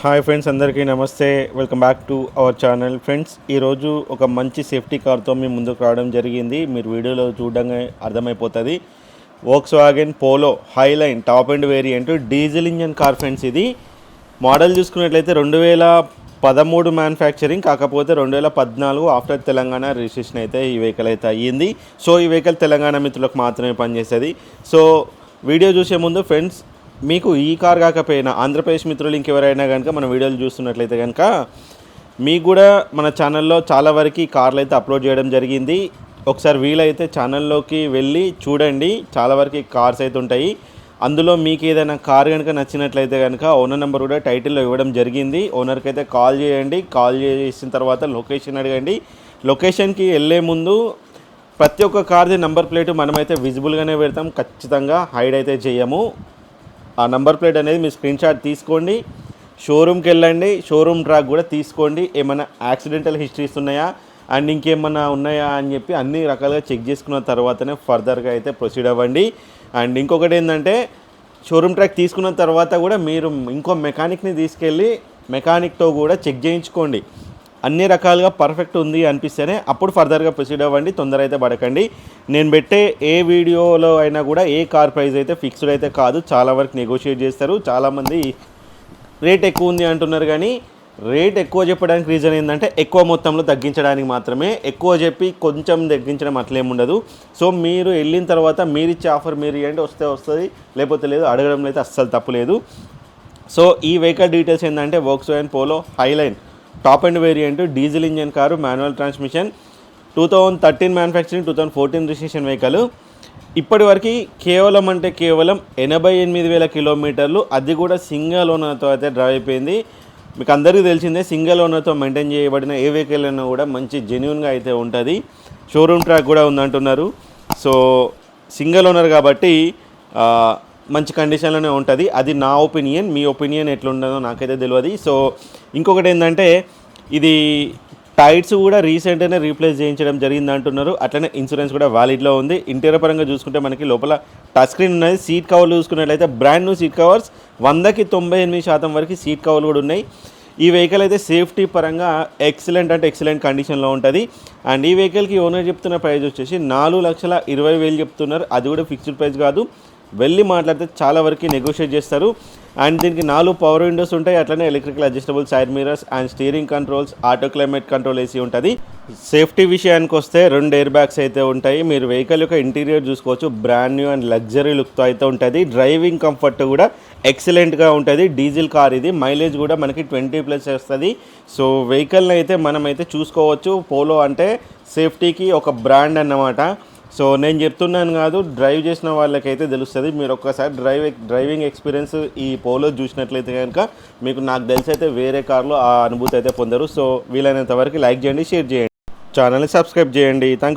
Hi friends అందరికీ నమస్తే. Welcome back to our channel. Friends ఈరోజు ఒక మంచి సేఫ్టీ కార్తో మీ ముందుకు రావడం జరిగింది. మీరు వీడియోలో చూడంగా అర్థమైపోతుంది. Volkswagen Polo Highline top and variant diesel engine car friends ఇది. మోడల్ చూసుకున్నట్లయితే రెండు వేల పదమూడు మ్యానుఫ్యాక్చరింగ్ కాకపోతే రెండు వేల పద్నాలుగు ఆఫ్టర్ తెలంగాణ రిజిస్ట్రేషన్ అయితే ఈ వెహికల్ అయితే అయ్యింది. సో ఈ వెహికల్ తెలంగాణ మిత్రులకు మాత్రమే పనిచేసేది సో వీడియో చూసే ముందు ఫ్రెండ్స్ మీకు ఈ కార్ కాకపోయినా ఆంధ్రప్రదేశ్ మిత్రులు ఇంకెవరైనా కనుక మన వీడియోలు చూస్తున్నట్లయితే కనుక మీకు కూడా మన ఛానల్లో చాలా వరకు కార్లు అయితే అప్లోడ్ చేయడం జరిగింది. ఒకసారి వీలైతే ఛానల్లోకి వెళ్ళి చూడండి. చాలా వరకు కార్స్ అయితే ఉంటాయి. అందులో మీకు ఏదైనా కార్ కనుక నచ్చినట్లయితే కనుక ఓనర్ నెంబర్ కూడా టైటిల్లో ఇవ్వడం జరిగింది. ఓనర్కి అయితే కాల్ చేయండి. కాల్ చేసిన తర్వాత లొకేషన్ అడగండి. లొకేషన్కి వెళ్ళే ముందు ప్రతి ఒక్క కార్ది నెంబర్ ప్లేట్ మనమైతే విజిబుల్గానే పెడతాం. ఖచ్చితంగా హైడ్ అయితే చేయము. ఆ నంబర్ ప్లేట్ అనేది మీరు స్క్రీన్ షాట్ తీసుకోండి. షోరూమ్కి వెళ్ళండి. షోరూమ్ ట్రాక్ కూడా తీసుకోండి. ఏమైనా యాక్సిడెంటల్ హిస్టరీస్ ఉన్నాయా? అండ్ ఇంకేమన్నా ఉన్నాయా అని చెప్పి అన్ని రకాలుగా చెక్ చేసుకున్న తర్వాతనే ఫర్దర్గా అయితే ప్రొసీడ్ అవ్వండి. అండ్ ఇంకొకటి ఏంటంటే షోరూమ్ ట్రాక్ తీసుకున్న తర్వాత కూడా మీరు ఇంకో మెకానిక్ని తీసుకెళ్ళి మెకానిక్తో కూడా చెక్ చేయించుకోండి. అన్ని రకాలుగా పర్ఫెక్ట్ ఉంది అనిపిస్తేనే అప్పుడు ఫర్దర్గా ప్రొసీడ్ అవ్వండి తొందర అయితే పడకండి. నేను పెట్టే ఏ వీడియోలో అయినా కూడా ఏ కార్ ప్రైస్ అయితే ఫిక్స్డ్ అయితే కాదు చాలా వరకు నెగోషియేట్ చేస్తారు. చాలామంది రేట్ ఎక్కువ ఉంది అంటున్నారు కానీ రేట్ ఎక్కువ చెప్పడానికి రీజన్ ఏంటంటే ఎక్కువ మొత్తంలో తగ్గించడానికి మాత్రమే. ఎక్కువ చెప్పి కొంచెం తగ్గించడం అట్లేం ఉండదు. సో మీరు వెళ్ళిన తర్వాత మీరు ఇచ్చే ఆఫర్ మీరు ఇవ్వండి వస్తే వస్తుంది. లేకపోతే లేదు అడగడంలో అయితే అస్సలు తప్పులేదు సో ఈ వెహికల్ డీటెయిల్స్ ఏంటంటే works and Polo Highline top and variant diesel engine car manual transmission two thousand thirteen manufacturing two thousand fourteen registration vehicle ఇప్పటివరకు కేవలం అంటే కేవలం ఎనభై ఎనిమిది వేల కిలోమీటర్లు. అది కూడా సింగల్ ఓనర్తో అయితే డ్రైవ్ అయిపోయింది. మీకు అందరికీ తెలిసిందే సింగల్ ఓనర్తో మెయింటైన్ చేయబడిన ఏ వెహికల్ అయినా కూడా మంచి జెన్యున్గా అయితే ఉంటుంది. షోరూమ్ ట్రాక్ కూడా ఉందంటున్నారు. సో సింగల్ ఓనర్ కాబట్టి మంచి కండిషన్లోనే ఉంటుంది. అది నా ఒపీనియన్ మీ ఒపీనియన్ ఎట్లుండదో నాకైతే తెలియదు సో ఇంకొకటి ఏంటంటే ఇది టైర్స్ కూడా రీసెంట్గానే రీప్లేస్ చేయించడం జరిగింది అంటున్నారు అట్లనే ఇన్సూరెన్స్ కూడా వ్యాలిడ్లో ఉంది. ఇంటీరియర్ పరంగా చూసుకుంటే మనకి లోపల టచ్ స్క్రీన్ ఉన్నది. సీట్ కవర్లు చూసుకున్నట్లయితే బ్రాండ్ న్యూ సీట్ కవర్స్. వందకి తొంభై ఎనిమిది శాతం వరకు సీట్ కవర్లు కూడా ఉన్నాయి. ఈ వెహికల్ అయితే సేఫ్టీ పరంగా ఎక్సలెంట్ అంటే ఎక్సలెంట్ కండిషన్లో ఉంటుంది. అండ్ ఈ వెహికల్కి ఓనర్ చెప్తున్న ప్రైస్ వచ్చేసి నాలుగు లక్షల ఇరవై వేలు చెప్తున్నారు. అది కూడా ఫిక్స్డ్ ప్రైస్ కాదు. వెళ్ళి మాట్లాడితే చాలా వరకు నెగోషియేట్ చేస్తారు. అండ్ దీనికి నాలుగు పవర్ విండోస్ ఉంటాయి. అట్లనే electrical adjustable side mirrors and steering controls auto climate control AC ఉంటుంది. సేఫ్టీ విషయానికి వస్తే రెండు ఎయిర్ బ్యాగ్స్ అయితే ఉంటాయి. మీరు వెహికల్ యొక్క ఇంటీరియర్ చూసుకోవచ్చు. బ్రాండ్ న్యూ అండ్ లగ్జరీ లుక్తో అయితే ఉంటుంది. డ్రైవింగ్ కంఫర్ట్ కూడా ఎక్సలెంట్గా ఉంటుంది. డీజిల్ కార్ ఇది. మైలేజ్ కూడా మనకి ట్వంటీ ప్లస్ వస్తుంది. సో వెహికల్ని అయితే మనమైతే చూసుకోవచ్చు. పోలో అంటే సేఫ్టీకి ఒక బ్రాండ్ అన్నమాట. సో నేను చెప్తున్నాను కాదు డ్రైవ్ చేసిన వాళ్ళకైతే తెలుస్తుంది. మీరు ఒక్కసారి డ్రైవ్ డ్రైవింగ్ ఎక్స్పీరియన్స్ ఈ పోలో చూసినట్లయితే కనుక మీకు నాకు తెలిసి అయితే వేరే కార్లో ఆ అనుభూతి అయితే పొందరు. సో వీలైనంత వరకు లైక్ చేయండి షేర్ చేయండి. ఛానల్ని సబ్స్క్రైబ్ చేయండి. థ్యాంక్